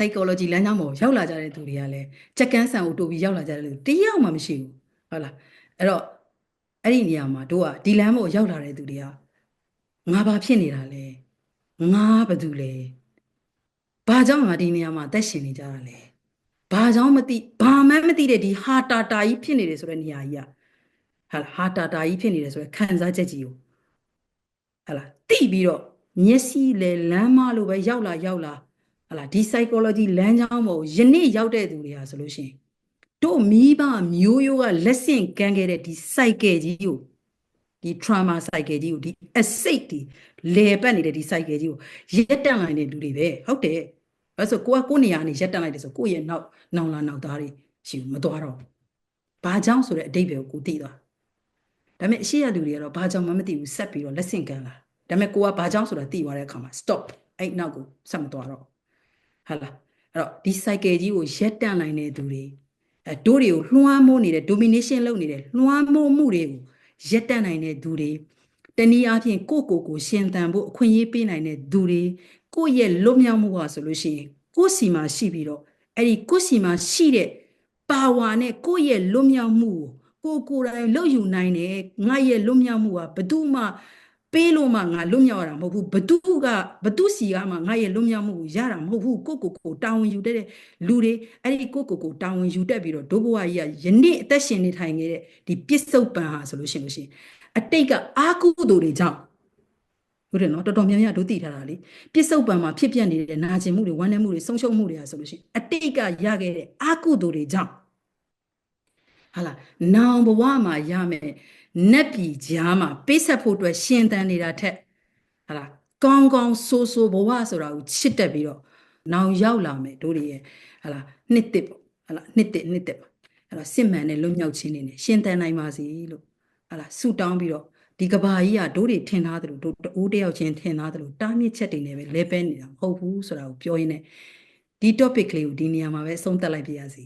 psychology လမ်းကြောင်းပေါ်ရောက်လာကြတဲ့သူတွေကလည်းချက်ကန်းဆန်ကိုတိုးပြီးရောက်လာကြတဲ့လူတယောက်မှမရှိဘူးဟုတ်လားအဲ့တော့အဲ့ဒီနေရာမှာတို့ကဒီလမ်းပေါ်ရောက်လာတဲ့သူတွေကငါဘာဖြစ်နေတာလဲငါဘာတူလဲဘာကြောင့်ငါဒီနေရာမှာအသက်ရှင်နေကြတာလဲဘာကြောင့်မသိဘာမှမသိတဲ့ဒီဟာတာတာကြီးဖြစ်နေတယ်ဆိုတဲ့နေရာကြီးကဟာလားဟာတာတာကြီးဖြစ်နေတယ်ဆိုတဲ့ခံစားချက်ကြီးကိုဟာလားတိပြီးတော့မျက်စိလေလမ်းမလို့ပဲရောက်လာရောက်လာ ဟာလားဒီ psychology လမ်းကြောင်းပေါ်ယနေ့ရောက်တဲ့သူတွေဟာဆိုလို့ရှိရင်တို့မိဘမျိုးရိုးကလက်ဆင့်ကမ်းခဲ့တဲ့ဒီ cycle ကြီးကိုဒီ trauma cycle ကြီးကိုဒီ acid ဒီလေပတ်နေတဲ့ဒီ cycle ကြီးကိုရက်တက်လိုက်တဲ့လူတွေပဲဟုတ်တယ်အဲဆိုကိုကကိုယ့်နေရာနေရက်တက်လိုက်တယ်ဆိုကိုယ့်ရဲ့နောက်နောင်လာနောက်သားတွေရှိမသွားတော့ဘာကြောင့်ဆိုတဲ့အတိတ်ပဲကိုကိုသိသွားဒါပေမဲ့အရှိရလူတွေကတော့ဘာကြောင့်မှမသိဘူးဆက်ပြီးတော့လက်ဆင့်ကမ်းလာဒါပေမဲ့ကိုကဘာကြောင့်ဆိုတာသိသွားတဲ့အခါမှာ stop အဲ့နောက်ကိုဆက်မသွားတော့ ဟုတ်လားအဲ့တော့ဒီ cycle ကြီးကိုရက်တန့်နိုင်တဲ့သူတွေအဲတို့တွေကိုလွှမ်းမိုးနေတဲ့ domination လုပ်နေတဲ့လွှမ်းမိုးမှုတွေကိုရက်တန့်နိုင်တဲ့သူတွေတနည်းအားဖြင့်ကိုယ့်ကိုယ်ကိုရှင်သန်ဖို့အခွင့်အရေးပေးနိုင်တဲ့သူတွေကိုယ့်ရဲ့လွတ်မြောက်မှုဟာဆိုလို့ရှိရင်ကိုယ့်စီမှာရှိပြီးတော့အဲ့ဒီကိုယ့်စီမှာရှိတဲ့ပါဝါနဲ့ကိုယ့်ရဲ့လွတ်မြောက်မှုကိုကိုယ်ကိုယ်တိုင်လုပ်ယူနိုင်တယ်ငါရဲ့လွတ်မြောက်မှုဟာဘယ်သူမှ ပေးလို့မှငါလွတ်မြောက်ရတာမဟုတ်ဘူးဘသူကဘသူစီကမှငါရဲ့လွတ်မြောက်မှုကိုရတာမဟုတ်ဘူးကိုကိုကိုတာဝန်ယူတဲ့လူတွေအဲ့ဒီကိုကိုကိုတာဝန်ယူတတ်ပြီးတော့ဒုဘဝကြီးကယနေ့အသက်ရှင်နေထိုင်နေတဲ့ဒီပြစ္ဆုတ်ပံဟာဆိုလို့ရှိရင်လို့ရှိရင်အတိတ်ကအာကုသိုလ်တွေကြောင့်ဟုတ်တယ်နော်တော်တော်များများတို့သိထားတာလေပြစ္ဆုတ်ပံမှာဖြစ်ပြနေတဲ့နာကျင်မှုတွေဝမ်းနည်းမှုတွေဆုံးရှုံးမှုတွေဟာဆိုလို့ရှိရင်အတိတ်ကရခဲ့တဲ့အာကုသိုလ်တွေကြောင့် ဟာလာနောင်ဘဝမှာရမယ်နတ်ပြည်ကြားမှာပေးဆက်ဖို့အတွက်ရှင်သန်နေတာထက်ဟာလာကောင်းကောင်းဆိုးဆိုးဘဝဆိုတာကိုချစ်တက်ပြီးတော့နောင်ရောက်လာမယ်တို့တွေရဲ့ဟာလာနှစ်တစ်ပေါ့ဟာလာနှစ်တစ်နှစ်တစ်ပေါ့အဲ့တော့စစ်မှန်တဲ့လွတ်မြောက်ခြင်းနေနဲ့ရှင်သန်နိုင်ပါစေလို့ဟာလာဆုတောင်းပြီးတော့ဒီကဘာကြီးကတို့တွေထင်သားတယ်လို့တို့တိုးတယောက်ချင်းထင်သားတယ်လို့တားမြစ်ချက်တွေနဲ့ပဲလဲပဲနေတာမဟုတ်ဘူးဆိုတာကိုပြောရင်းနဲ့ဒီ topic လေးကိုဒီနေရာမှာပဲအဆုံးသတ်လိုက်ပြရစီ